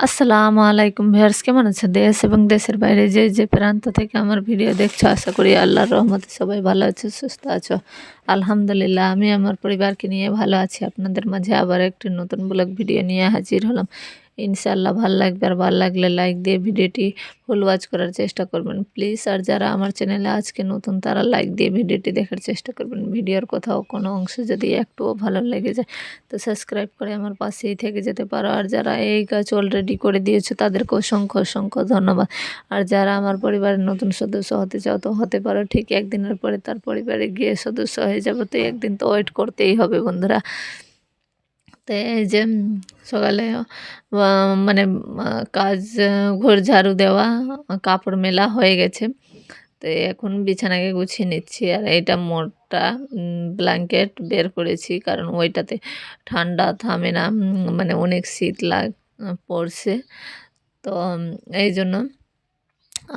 আসসালামু আলাইকুম ভিউয়ার্স, কেমন আছেন? দেশ এবং দেশের বাইরে যে যে প্রান্ত থেকে আমার ভিডিও দেখছ, আশা করি আল্লাহর রহমতে সবাই ভালো আছো, সুস্থ আছো। আলহামদুলিল্লাহ, আমি আমার পরিবারকে নিয়ে ভালো আছি। আপনাদের মাঝে আবার একটি নতুন ব্লগ ভিডিও নিয়ে হাজির হলাম। ইনশাআল্লাহ ভালো লাগবে আর ভালো লাগলে লাইক দিয়ে ভিডিওটি ফুল ওয়াচ করার চেষ্টা করবেন। প্লিজ আর যারা আমার চ্যানেলে আজকে নতুন, তারা লাইক দিয়ে ভিডিওটি দেখার চেষ্টা করবেন। ভিডিওর কোথাও কোনো অংশ যদি একটুও ভালো লেগে যায়, তো সাবস্ক্রাইব করে আমার পাশেই থেকে যেতে পারো। আর যারা এই কাজ অলরেডি করে দিয়েছ তাদেরকে অসংখ্য অসংখ্য ধন্যবাদ। আর যারা আমার পরিবারের নতুন সদস্য হতে চাও, তো হতে পারো ঠিক একদিনের পরে তার পরিবারে গিয়ে সদস্য হয়ে যাবে। তো একদিন তো ওয়েট করতেই হবে বন্ধুরা। তো এই যে সকালে মানে কাজ ঘর ঝাড়ু দেওয়া, কাপড় মেলা হয়ে গেছে। তো এখন বিছানাকে গুছিয়ে নিচ্ছি আর এইটা মোটা ব্ল্যাঙ্কেট বের করেছি কারণ ওইটাতে ঠান্ডা থামে না মানে অনেক শীত লাগ, পড়ছে। তো এই জন্য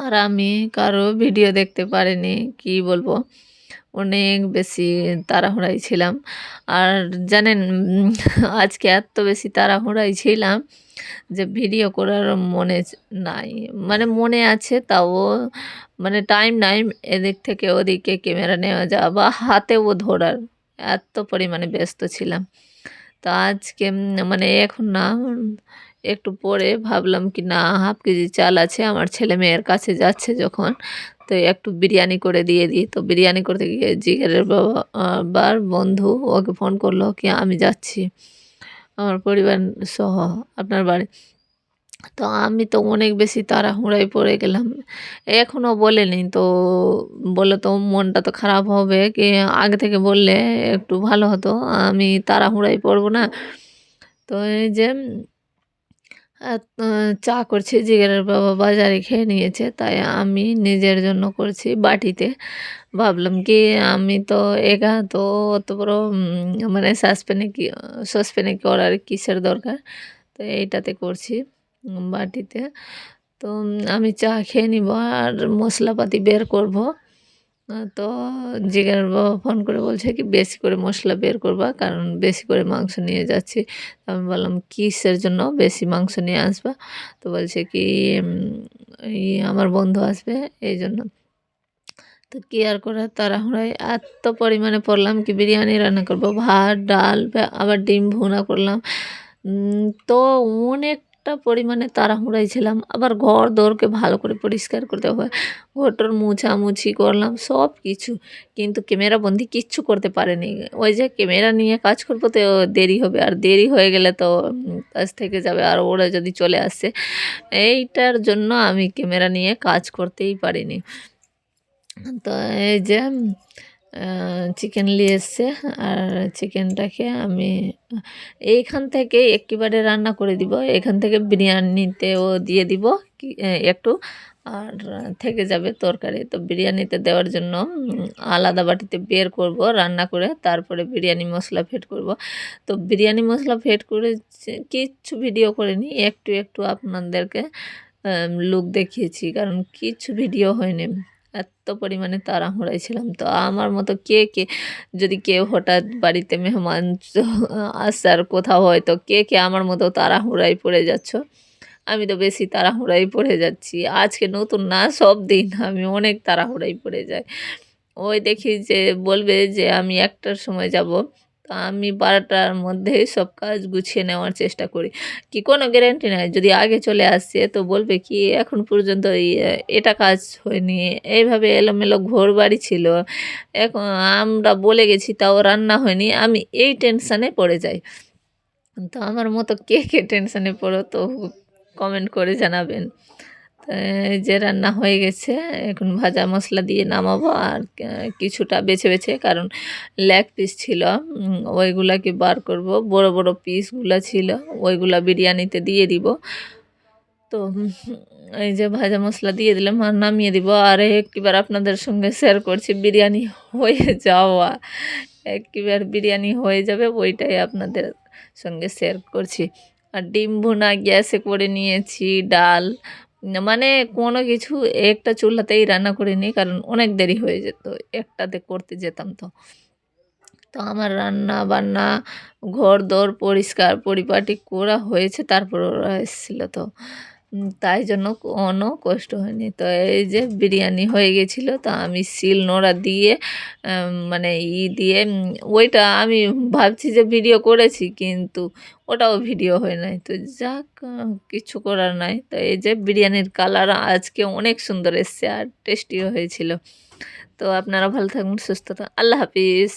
আর আমি কারও ভিডিও দেখতে পারিনি, কি বলব? অনেক বেশি তাড়াহুড়ায় ছিলাম। আর জানেন আজকে এত বেশি তাড়াহুড়ায় ছিলাম যে ভিডিও করার মনে নাই। মানে মনে আছে, তাও মানে টাইম নাই, এদিক থেকে ওদিকে ক্যামেরা নেওয়া যাওয়া বা হাতেও ধরার এত পরিমাণে ব্যস্ত ছিলাম। তো আজকে মানে এখন না, একটু পরে ভাবলাম কি না, হাফ কেজি চাল আছে, আমার ছেলে মেয়ের কাছে যাচ্ছে যখন। তো একটু বিরিয়ানি করে দিয়ে দিই। তো বিরিয়ানি করতে গিয়ে জিগারের বাবা আহ, বার বন্ধু ওকে ফোন করল কি আমি যাচ্ছি। আমার পরিবার সহ আপনার বাড়ি। তো আমি তো অনেক বেশি তাড়াহুড়ায় পড়ে গেলাম। এখনও বলেনি তো বলে তো মনটা তো খারাপ হবে কি আগে থেকে বললে একটু ভালো হতো। আমি তাড়াহুড়ায় পড়ব না। তো এই যে চা করছি, জিগারের বাবা বাজারে খেয়ে নিয়েছে, তাই আমি নিজের জন্য করছি বাটিতে। ভাবলাম কি, আমি তো একা, তো অত বড় মানে সসপ্যানে কি সসপ্যানে করার কিসের দরকার? তো এইটাতে করছি বাটিতে। তো আমি চা খেয়ে নিব আর মশলাপাতি বের করব। তো বাবা ফোন করে বলছে কি, বেশি করে মশলা বের করবা, কারণ বেশি করে মাংস নিয়ে যাচ্ছি। আমি বললাম, কিসের জন্য বেশি মাংস নিয়ে আসবা? তো বলছে কি আমার বন্ধু আসবে, এই জন্য। তো কি আর করার তাড়াহুড়োয় এত পরিমাণে পড়লাম কি, বিরিয়ানি রান্না করব, ভাত, ডাল আবার ডিম ভুনা করলাম। তো তো অনেকটা পরিমাণে তাড়াহুড়ায় ছিলাম, আবার ঘর দোরকে ভালো করে পরিষ্কার করতে হয়। ঘরটর মুছামুছি করলাম, সব কিছু। কিন্তু ক্যামেরা বন্দি কিচ্ছু করতে পারেনি। ওই যে ক্যামেরা নিয়ে কাজ করব তো দেরি হবে, আর দেরি হয়ে গেলে তো কাজ থেকে যাবে, আর ওরা যদি চলে আসে, এইটার জন্য আমি ক্যামেরা নিয়ে কাজ করতেই পারিনি। তো এই যে চিকেন নিয়ে আর চিকেনটাকে আমি, এইখান থেকে একেবারে রান্না করে দিব। এখান থেকে বিরিয়ানিতেও দিয়ে দিব একটু। আর থেকে যাবে তরকারি। তো বিরিয়ানিতে দেওয়ার জন্য আলাদা বাটিতে বের করব, রান্না করে তারপরে বিরিয়ানি মশলা ফেট করব। তো বিরিয়ানি মশলা ফেট করে কিচ্ছু ভিডিও করিনি, একটু একটু আপনাদেরকে লুক দেখিয়েছি। কারণ কিছু ভিডিও হয়নি। এত পরিমাণে তাড়াহুড়ায় ছিলাম তো। আমার মতো কে কে? যদি কেউ হঠাৎ বাড়িতে মেহমান আসার কোথাও হয় তো কে কে আমার মতো তাড়াহুড়ায় পড়ে যাচ্ছ? আমি তো বেশি তাড়াহুড়ায় পড়ে যাচ্ছি। আজকে নতুন না, সব দিন আমি অনেক তাড়াহুড়ায় পড়ে যাই। ওই দেখি যে বলবে যে আমি একটার সময় যাব। তো আমি বারোটার মধ্যেই সব কাজ গুছিয়ে নেওয়ার চেষ্টা করি। কি কোনো গ্যারেন্টি নাই, যদি আগে চলে আসছে তো বলবে কি এখন পর্যন্ত এটা কাজ হয়নি, এইভাবে এলোমেলো ঘর বাড়ি ছিল। এখন আমরা বলে গেছি তাও রান্না হয়নি, আমি এই টেনশানে পড়ে যাই। তো আমার মতো কে কে টেনশানে পড়ো তো কমেন্ট করে জানাবেন। যে রান্না হয়ে গেছে, এখন ভাজা মশলা দিয়ে নামাবো আর কিছুটা বেছে বেছে, কারণ লেগ পিস ছিল ওইগুলাকে বার করব। বড় বড় পিসগুলা ছিল, ওইগুলা বিরিয়ানিতে দিয়ে দিব। তো এই যে ভাজা মশলা দিয়ে দিলাম আর নামিয়ে দিব। আর একবার আপনাদের সঙ্গে শেয়ার করছি, বিরিয়ানি হয়ে যাওয়া। একবার বিরিয়ানি হয়ে যাবে, ওইটাই আপনাদের সঙ্গে শেয়ার করছি। আর ডিম ভুনা গ্যাসে করে নিয়েছি, ডাল মানে কোনো কিছু একটা চুলাতেই রান্না করে নিই, কারণ অনেক দেরি হয়ে যেত, একটাতে করতে যেতাম তো। তো আমার রান্না বান্না ঘর দর পরিষ্কার পরিপাটি করা হয়েছে, তারপর ওরা এসেছিল তো। তাই জন্য কোনো কষ্ট হয়নি। তো এই যে বিরিয়ানি হয়ে গেছিল, তো আমি শিল নোড়া দিয়ে মানে ই দিয়ে ওইটা আমি ভাবছি যে ভিডিও করেছি, কিন্তু ওটাও ভিডিও হয় নাই। তো যাক কিছু করার নাই। তো এই যে বিরিয়ানির কালার আজকে অনেক সুন্দর এসছে আর টেস্টিও হয়েছিল। তো আপনারা ভালো থাকুন সুস্থ থাকুন আল্লাহ হাফিজ।